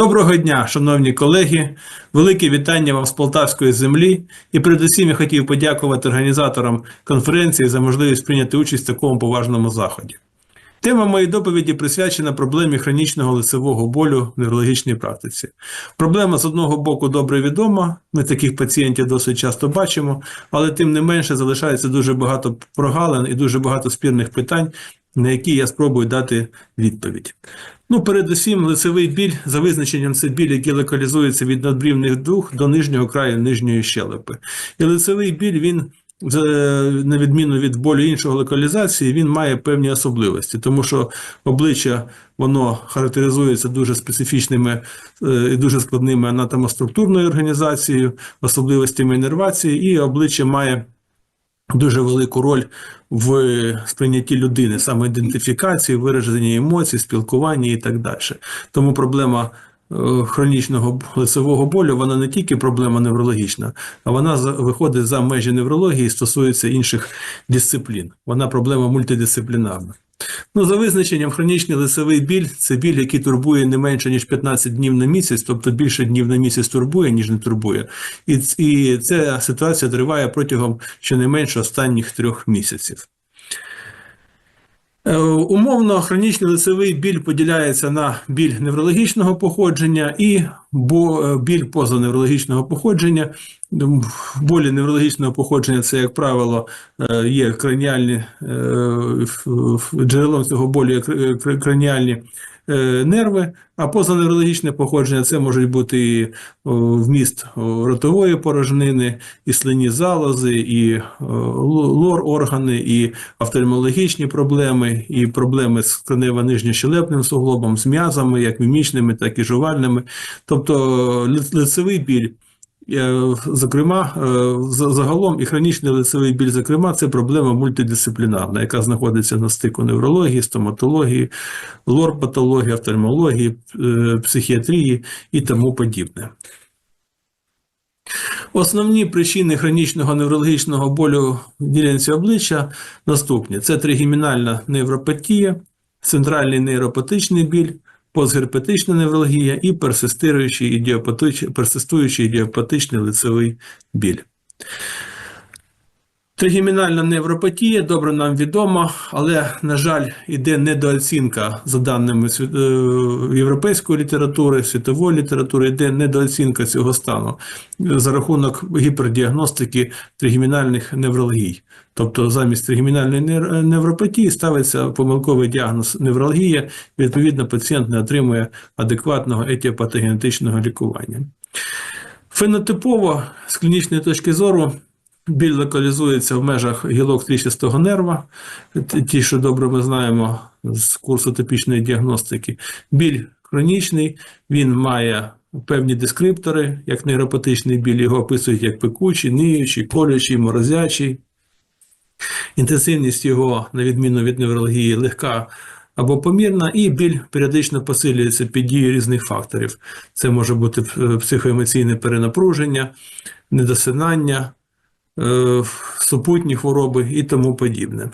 Доброго дня, шановні колеги. Велике вітання вам з Полтавської землі. І передусім я хотів подякувати організаторам конференції за можливість прийняти участь в такому поважному заході. Тема моєї доповіді присвячена проблемі хронічного лицевого болю в неврологічній практиці. Проблема з одного боку добре відома. Ми таких пацієнтів досить часто бачимо, але тим не менше залишається дуже багато прогалин і дуже багато спірних питань, на які я спробую дати відповідь. Ну, передусім, лицевий біль за визначенням це біль, який локалізується від надбрівних дух до нижнього краю нижньої щелепи. І лицевий біль він. На відміну від болю іншого локалізації, він має певні особливості, тому що обличчя воно характеризується дуже специфічними і дуже складними анатомоструктурною організацією, особливостями іннервації, і обличчя має дуже велику роль в сприйнятті людини, саме ідентифікації, вираження емоцій, спілкування і так далі. Тому проблема хронічного лицевого болю вона не тільки проблема неврологічна, а вона виходить за межі неврології і стосується інших дисциплін. Вона проблема мультидисциплінарна. Ну, За визначенням, хронічний лицевий біль це біль, який турбує не менше, ніж 15 днів на місяць, тобто більше днів на місяць турбує, ніж не турбує. І і ця ситуація триває протягом щонайменше останніх трьох місяців. Е, умовно, хронічний лицевий біль поділяється на біль неврологічного походження і біль позаневрологічного походження. Болі неврологічного походження це, як правило, е, є краніальні е, джерелом цього болю є краніальні нерви, а позаневрологічне походження це можуть бути і вміст ротової порожнини, і слинні залози, і лор-органи, і офтальмологічні проблеми, і проблеми з кронево-нижньощелепним суглобом, з м'язами, як мімічними, так і жувальними. Тобто лицевий біль. Зокрема, загалом і хронічний лицевий біль, зокрема, це проблема мультидисциплінарна, яка знаходиться на стику неврології, стоматології, лор-патології, офтальмології, психіатрії і тому подібне. Основні причини хронічного неврологічного болю в ділянці обличчя наступні: це тригемінальна невропатія, центральний нейропатичний біль, постгерпетична неврологія і персистуючий ідіопатичний, лицевий біль. Тригемінальна невропатія добре нам відома, але, на жаль, іде недооцінка за даними європейської літератури, світової літератури, йде недооцінка цього стану за рахунок гіпердіагностики тригемінальних неврологій. Тобто замість тригемінальної невропатії ставиться помилковий діагноз неврологія, відповідно пацієнт не отримує адекватного етіопатогенетичного лікування. Фенотипово, з клінічної точки зору, Біль локалізується в межах гілок трічастого нерва, ті, що добре ми знаємо з курсу типічної діагностики. Біль хронічний, він має певні дескриптори, як нейропатичний біль, його описують як пекучий, ниючий, колючий, морозячий. Інтенсивність його, на відміну від неврології, легка або помірна, і біль періодично посилюється під дією різних факторів. Це може бути психоемоційне перенапруження, недосинання. Е, супутні хвороби і тому подібне.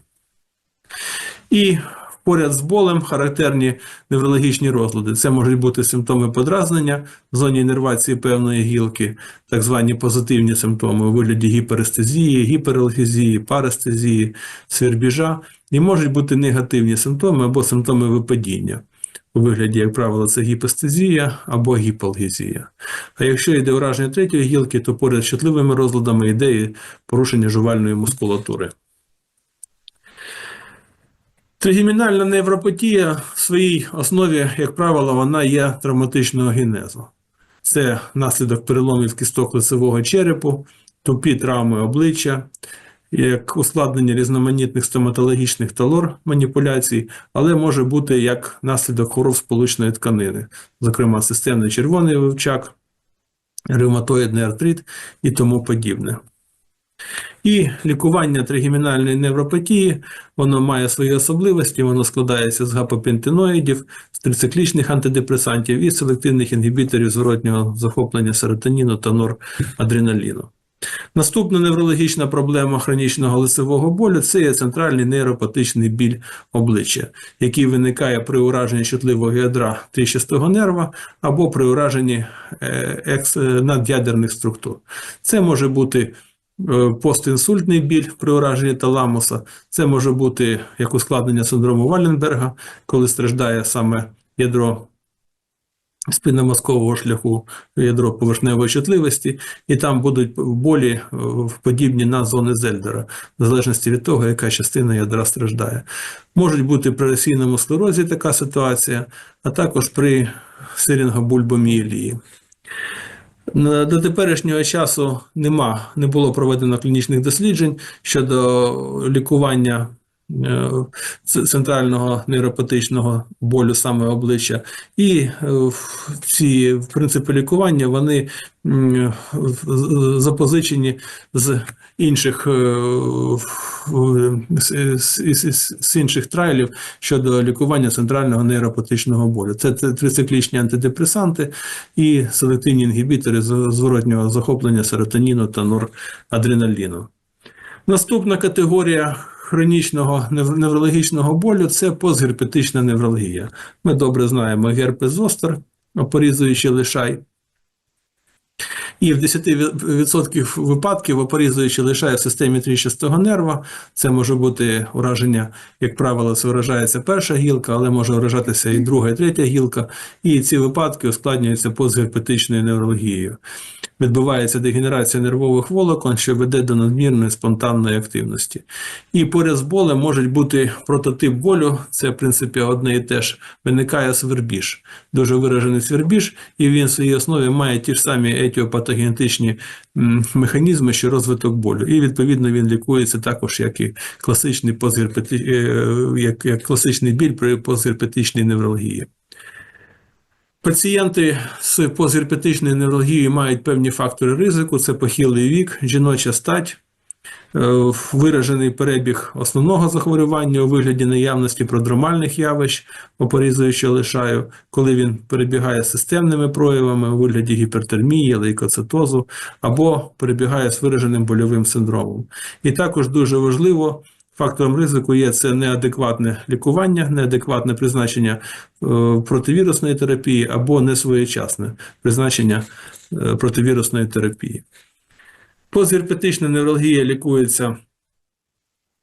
І поряд з болем характерні неврологічні розлади. Це можуть бути симптоми подразнення в зоні інервації певної гілки, так звані позитивні симптоми у вигляді гіперестезії, гіпералгезії, парестезії, свербіжа, і можуть бути негативні симптоми або симптоми випадіння у вигляді, як правило, це гіпостезія або гіпалгезія. А якщо йде враження третьої гілки, то поряд з чутливими розладами йде і порушення жувальної мускулатури. Тригемінальна невропатія в своїй основі, як правило, вона є травматичного генезу. Це наслідок переломів кісток лицевого черепу, тупі травми обличчя, як ускладнення різноманітних стоматологічних та лор маніпуляцій, але може бути як наслідок хвороб сполучної тканини, зокрема системний червоний вивчак, ревматоїдний артрит і тому подібне. І лікування тригемінальної невропатії, воно має свої особливості, воно складається з гапопентиноїдів, з трициклічних антидепресантів і селективних інгібіторів зворотнього захоплення серотоніну та норадреналіну. Наступна неврологічна проблема хронічного лицевого болю це є центральний нейропатичний біль обличчя, який виникає при ураженні чутливого ядра тріщастого нерва або при ураженні е, над'ядерних структур. Це може бути е, постінсультний біль при ураженні таламуса, це може бути як ускладнення синдрому Валенберга, коли страждає саме ядро спинномозкового шляху, ядро поверхневої чутливості, і там будуть болі е, подібні на зони Зельдера, в залежності від того, яка частина ядра страждає. Можуть бути при російному склерозі така ситуація, а також при сирінгобульбомієлії. До теперішнього часу нема, не було проведено клінічних досліджень щодо лікування е, центрального нейропатичного болю саме обличчя. І е, ці принципи лікування вони запозичені з інших, е, з, інших трайлів щодо лікування центрального нейропатичного болю. Це трициклічні антидепресанти і селективні інгібітори зворотнього захоплення серотоніну та норадреналіну. Наступна категорія хронічного неврологічного болю це постгерпетична невралгія. Ми добре знаємо герпес зостер, опорізуючий лишай. І в 10% випадків опорізуючи лишає в системі тріщастого нерва. Це може бути ураження, як правило, це вражається перша гілка, але може вражатися і друга, і третя гілка. І ці випадки ускладнюються постгерпетичною неврологією. Відбувається дегенерація нервових волокон, що веде до надмірної спонтанної активності. І поряд з болем може бути прототип болю, це в принципі одне і те ж. Виникає свербіж, дуже виражений свербіж, і він в своїй основі має ті ж самі етіопатогенетичні механізми, що розвиток болю. І відповідно він лікується також, як і класичний е, як, класичний біль при постгерпетичній невралгії. Пацієнти з постгерпетичною невралгією мають певні фактори ризику: це похилий вік, жіноча стать, е, виражений перебіг основного захворювання у вигляді наявності продромальних явищ, опорізуючи лишаю, коли він перебігає системними проявами у вигляді гіпертермії, лейкоцитозу, або перебігає з вираженим больовим синдромом. І також дуже важливо. Фактором ризику є це неадекватне лікування, неадекватне призначення е, противірусної терапії або несвоєчасне призначення е, противірусної терапії. Постгерпетична невралгія лікується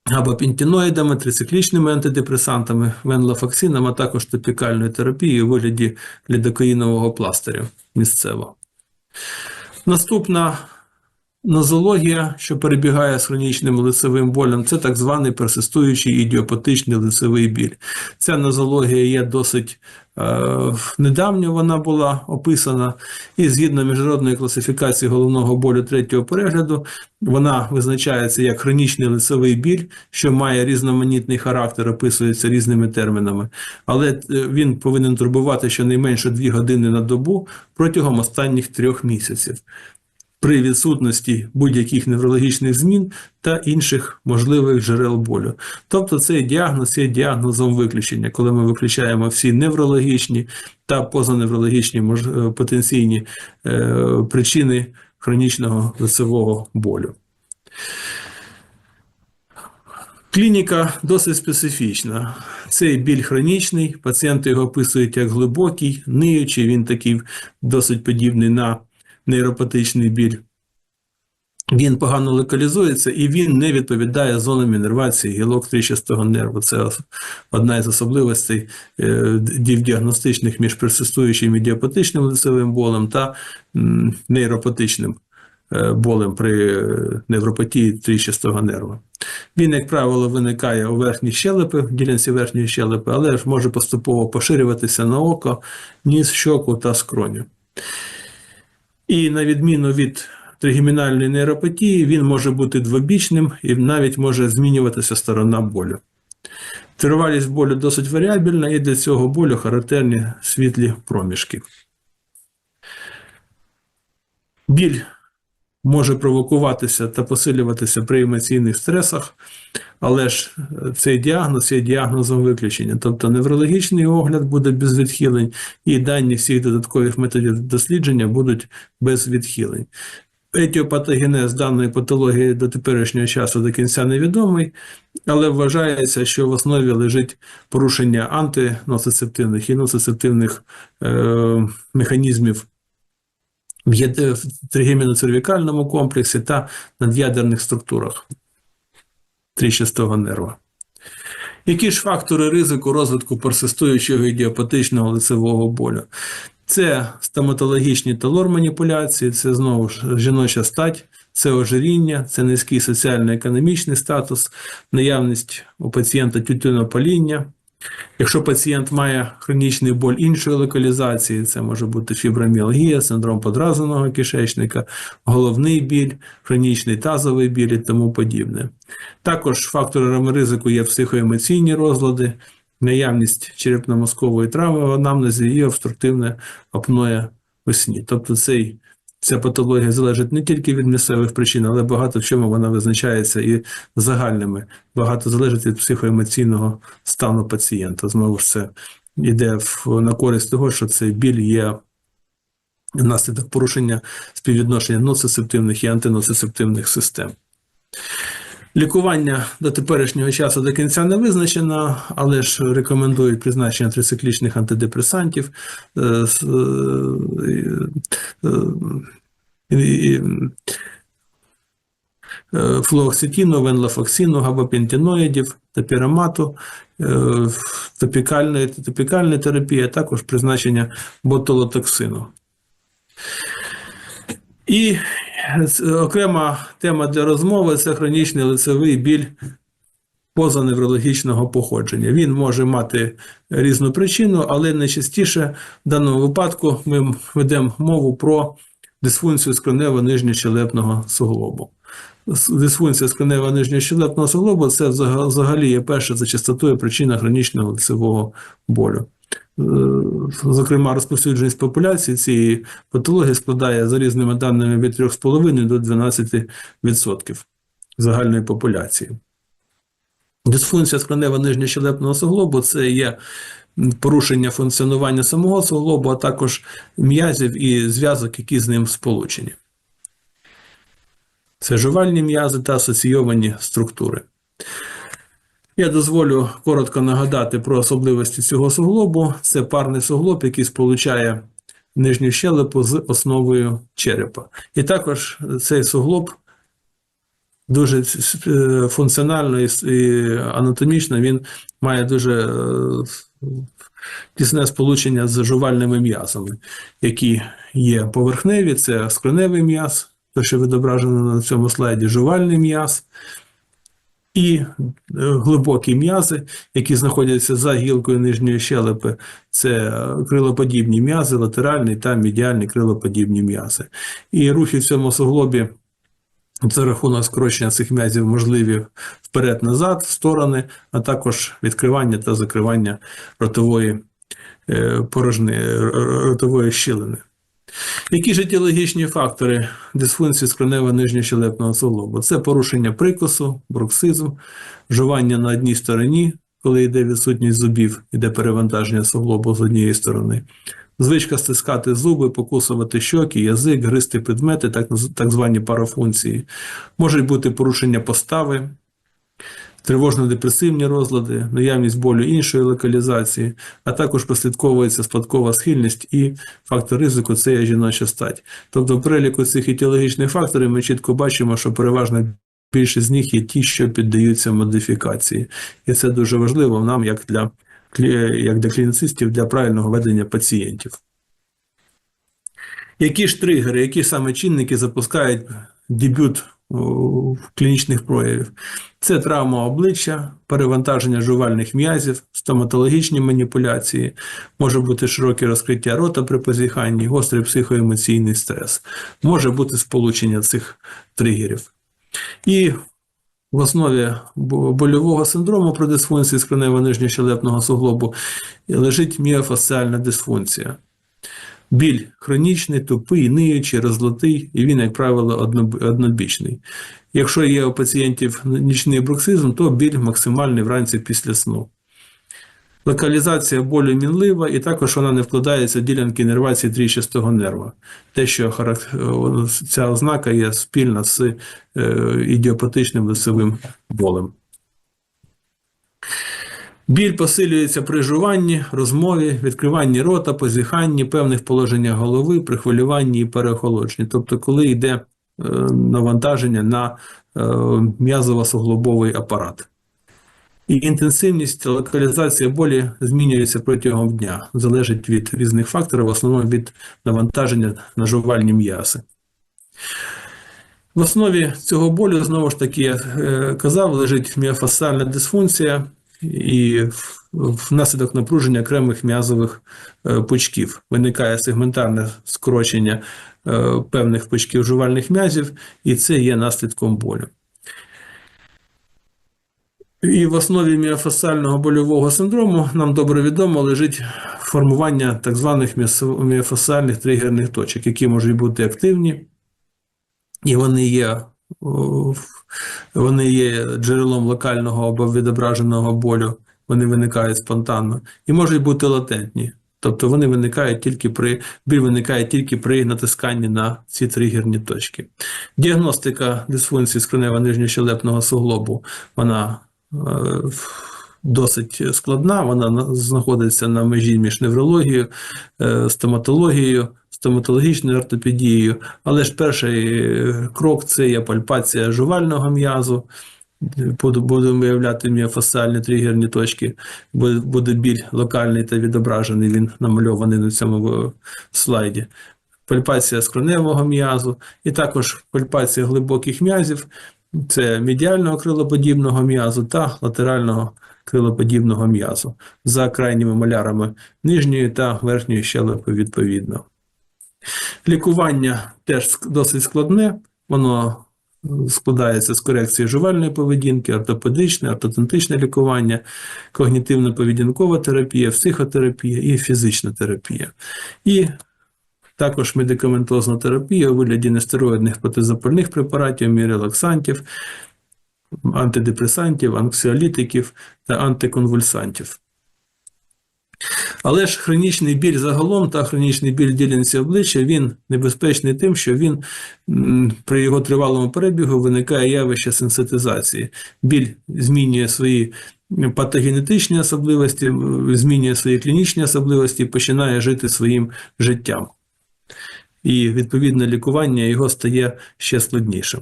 або пентіноїдами, трициклічними антидепресантами, венлофаксином, а також топікальною терапією у вигляді лідокаїнового пластиря місцево. Наступна Нозологія, що перебігає з хронічним лицевим болем, це так званий персистуючий ідіопатичний лицевий біль. Ця нозологія є досить е, недавньо вона була описана, і згідно міжнародної класифікації головного болю третього перегляду, вона визначається як хронічний лицевий біль, що має різноманітний характер, описується різними термінами, але е, він повинен турбувати щонайменше 2 години на добу протягом останніх трьох місяців при відсутності будь-яких неврологічних змін та інших можливих джерел болю. Тобто цей діагноз є діагнозом виключення, коли ми виключаємо всі неврологічні та позаневрологічні е, потенційні е, причини хронічного лицевого болю. Клініка досить специфічна. Цей біль хронічний, пацієнти його описують як глибокий, ниючий, він такий досить подібний на нейропатичний біль. Він погано локалізується і він не відповідає зонам іннервації гілок тріщастого нерву. Це одна із особливостей е, діагностичних між персистуючим ідіопатичним лицевим болем та нейропатичним е, болем при е, невропатії тріщастого нерва. Він, як правило, виникає у верхній щелепи, в ділянці верхньої щелепи, але ж може поступово поширюватися на око, ніс, щоку та скроню. І на відміну від тригемінальної нейропатії, він може бути двобічним і навіть може змінюватися сторона болю. Тривалість болю досить варіабельна, і для цього болю характерні світлі проміжки. Біль може провокуватися та посилюватися при емоційних стресах, але ж е, цей діагноз є діагнозом виключення. Тобто неврологічний огляд буде без відхилень, і дані всіх додаткових методів дослідження будуть без відхилень. Етіопатогенез даної патології до теперішнього часу до кінця невідомий, але вважається, що в основі лежить порушення антиноцицептивних і ноцицептивних е, механізмів в тригеміно-цервікальному комплексі та над'ядерних структурах тріщастого нерва. Які ж фактори ризику розвитку персистуючого ідіопатичного лицевого болю? Це стоматологічні талор-маніпуляції, це знову ж жіноча стать, це ожиріння, це низький соціально-економічний статус, наявність у пацієнта тютюнопаління. Якщо пацієнт має хронічний боль іншої локалізації, це може бути фіброміалгія, синдром подразненого кишечника, головний біль, хронічний тазовий біль і тому подібне. Також факторами ризику є психоемоційні розлади, наявність черепно-мозкової травми в анамнезі і обструктивне апноє у сні. Тобто цей, ця патологія залежить не тільки від місцевих причин, але багато в чому вона визначається і загальними. Багато залежить від психоемоційного стану пацієнта. Знову ж це йде на користь того, що цей біль є внаслідок порушення співвідношення ноцицептивних і антиносисептивних систем. Лікування до теперішнього часу до кінця не визначено, але ж рекомендують призначення трициклічних антидепресантів, е, е, е, флуоксетіну, венлафоксину, габапентиноїдів, топірамату, топікальної, топікальної терапії, а також призначення ботулотоксину. І окрема тема для розмови це хронічний лицевий біль позаневрологічного походження. Він може мати різну причину, але найчастіше в даному випадку ми ведемо мову про дисфункцію скронево нижньощелепного суглобу. Дисфункція скронево нижньощелепного суглобу це взагалі є перша за частотою причина хронічного лицевого болю. Е, Зокрема, розповсюдженість популяції цієї патології складає за різними даними від 3,5 до 12% загальної популяції. Дисфункція скронево нижньощелепного суглобу це є порушення функціонування самого суглобу, а також м'язів і зв'язок, які з ним сполучені. Це жувальні м'язи та асоційовані структури. Я дозволю коротко нагадати про особливості цього суглобу. Це парний суглоб, який сполучає нижню щелепу з основою черепа. І також цей суглоб дуже е, функціонально і анатомічно він має дуже е, тісне сполучення з жувальними м'язами, які є поверхневі, це скроневий м'яз, те, що відображено на цьому слайді, жувальний м'яз. І е, глибокі м'язи, які знаходяться за гілкою нижньої щелепи, це е, крилоподібні м'язи, латеральні та медіальні крилоподібні м'язи. І рухи в цьому суглобі за рахунок скорочення цих м'язів можливі вперед-назад, в сторони, а також відкривання та закривання ротової е, порожни, ротової щілини. Які ж етіологічні фактори дисфункції скронево нижньощелепного суглобу? Це порушення прикусу, бруксизм, жування на одній стороні, коли йде відсутність зубів, йде перевантаження суглобу з однієї сторони. Звичка стискати зуби, покусувати щоки, язик, гризти предмети, так, так звані парафункції. Можуть бути порушення постави, тривожно-депресивні розлади, наявність болю іншої локалізації, а також прослідковується спадкова схильність і фактор ризику це є жіноча стать. Тобто, в переліку цих етіологічних факторів ми чітко бачимо, що переважно більшість з них є ті, що піддаються модифікації. І це дуже важливо нам, як для, як для клініцистів, для правильного ведення пацієнтів. Які ж тригери, які саме чинники запускають дебют клінічних проявів? Це травма обличчя, перевантаження жувальних м'язів, стоматологічні маніпуляції, може бути широке розкриття рота при позіханні, гострий психоемоційний стрес, може бути сполучення цих тригерів. І в основі больового синдрому при дисфункції скронево нижньощелепного суглобу лежить міофасціальна дисфункція. Біль хронічний, тупий, ниючий, розлотий, і він, як правило, однобічний. Якщо є у пацієнтів нічний бруксизм, то біль максимальний вранці після сну. Локалізація болю мінлива, і також вона не вкладається в ділянки нервації тріщастого нерва. Те, що ця ознака є спільна з е, ідіопатичним лицевим болем. Біль посилюється при жуванні, розмові, відкриванні рота, позіханні, певних положеннях голови, при хвилюванні і переохолодженні. Тобто, коли йде е, навантаження на е, м'язово-суглобовий апарат. І інтенсивність локалізації болі змінюється протягом дня, залежить від різних факторів, в основному від навантаження на жувальні м'яси. В основі цього болю, знову ж таки, я е, казав, лежить міофасціальна дисфункція і внаслідок напруження окремих м'язових е, пучків. Виникає сегментарне скорочення е, певних пучків жувальних м'язів, і це є наслідком болю. І в основі міофасціального больового синдрому нам добре відомо лежить формування так званих міофасціальних тригерних точок, які можуть бути активні, і вони є, вони є джерелом локального або відображеного болю, вони виникають спонтанно, і можуть бути латентні. Тобто вони виникають тільки при біль виникає тільки при натисканні на ці тригерні точки. Діагностика дисфункції скронево нижньощелепного суглобу вона е, досить складна. Вона знаходиться на межі між неврологією, е, стоматологією, стоматологічною ортопедією. Але ж перший е, крок це є пальпація жувального м'язу. Будемо виявляти міофасціальні тригерні точки, буде біль локальний та відображений, він намальований на цьому е, слайді. Пальпація скроневого м'язу, і також пальпація глибоких м'язів, це медіального крилоподібного м'язу та латерального крилоподібного м'язу за крайніми малярами нижньої та верхньої щелепи відповідно. Лікування теж досить складне, воно е, складається з корекції жувальної поведінки, ортопедичне, ортодонтичне лікування, когнітивно-поведінкова терапія, психотерапія і фізична терапія. І також медикаментозна терапія у вигляді нестероїдних протизапальних препаратів, мірелаксантів, антидепресантів, анксіолітиків та антиконвульсантів. Але ж хронічний біль загалом та хронічний біль ділянці обличчя він небезпечний тим, що він при його тривалому перебігу виникає явище сенситизації. Біль змінює свої патогенетичні особливості, змінює свої клінічні особливості, починає жити своїм життям. І відповідне лікування його стає ще складнішим.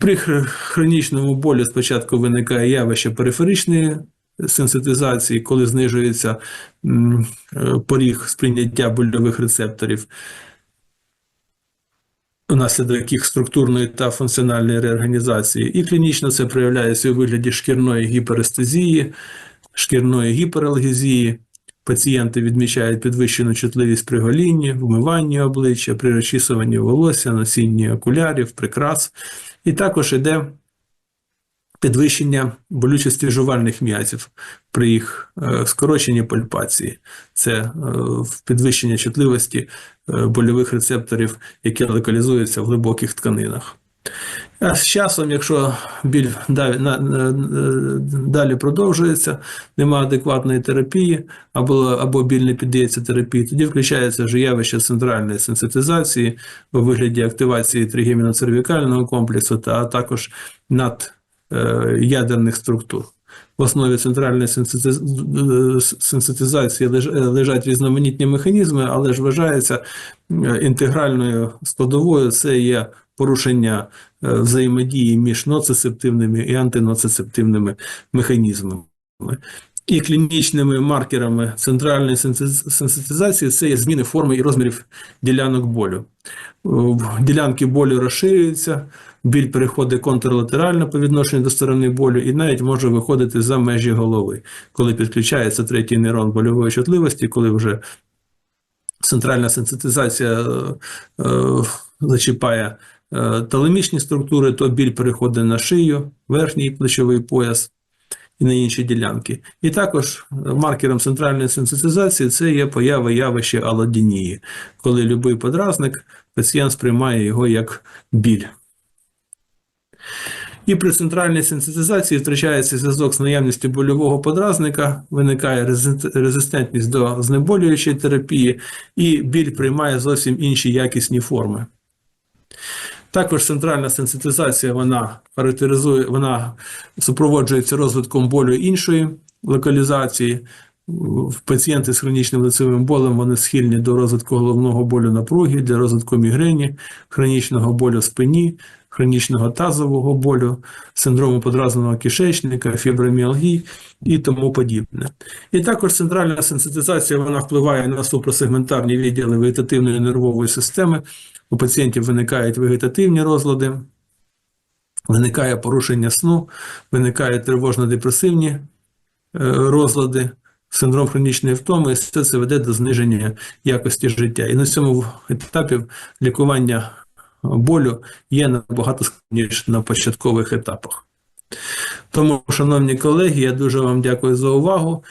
При хронічному болі спочатку виникає явище периферичної сенситизації, коли знижується е, поріг сприйняття больових рецепторів, внаслідок їх структурної та функціональної реорганізації. І клінічно це проявляється у вигляді шкірної гіперестезії, шкірної гіпералгезії. Пацієнти відмічають підвищену чутливість при голінні, вмиванні обличчя, при розчісуванні волосся, носінні окулярів, прикрас. І також іде підвищення болючості жувальних м'язів при їх е, скороченні пальпації. Це е, підвищення чутливості е, больових рецепторів, які локалізуються в глибоких тканинах. А з часом, якщо біль далі, продовжується, немає адекватної терапії, або, або біль не піддається терапії, тоді включається вже явище центральної сенситизації у вигляді активації тригеміноцервікального комплексу, та а також над ядерних структур. В основі центральної е, е, лежать різноманітні механізми, але ж вважається е, інтегральною складовою це є порушення е, взаємодії між ноцицептивними і антиноцицептивними механізмами. І клінічними маркерами центральної сенси- сенситизації це є зміни форми і розмірів ділянок болю. Ділянки болю розширюються, біль переходить контрлатерально по відношенню до сторони болю і навіть може виходити за межі голови, коли підключається третій нейрон больової чутливості, коли вже центральна сенситизація е, е, зачіпає е, талемічні структури, то біль переходить на шию, верхній плечовий пояс і на інші ділянки. І також маркером центральної сенситизації це є поява явища алодінії, коли будь-який подразник пацієнт сприймає його як біль. І при центральній сенситизації втрачається зв'язок з наявністю больового подразника, виникає резистентність до знеболюючої терапії, і біль приймає зовсім інші якісні форми. Також центральна сенситизація вона характеризує, вона супроводжується розвитком болю іншої локалізації. Пацієнти з хронічним лицевим болем вони схильні до розвитку головного болю напруги, для розвитку мігрені, хронічного болю спині, хронічного тазового болю, синдрому подразненого кишечника, фіброміалгії і тому подібне. І також центральна сенситизація вона впливає на супросегментарні відділи вегетативної нервової системи. У пацієнтів виникають вегетативні розлади, виникає порушення сну, виникають тривожно-депресивні е, розлади, синдром хронічної втоми, і все це веде до зниження якості життя. І на цьому етапі лікування болю є набагато складніше на початкових етапах. Тому, шановні колеги, я дуже вам дякую за увагу.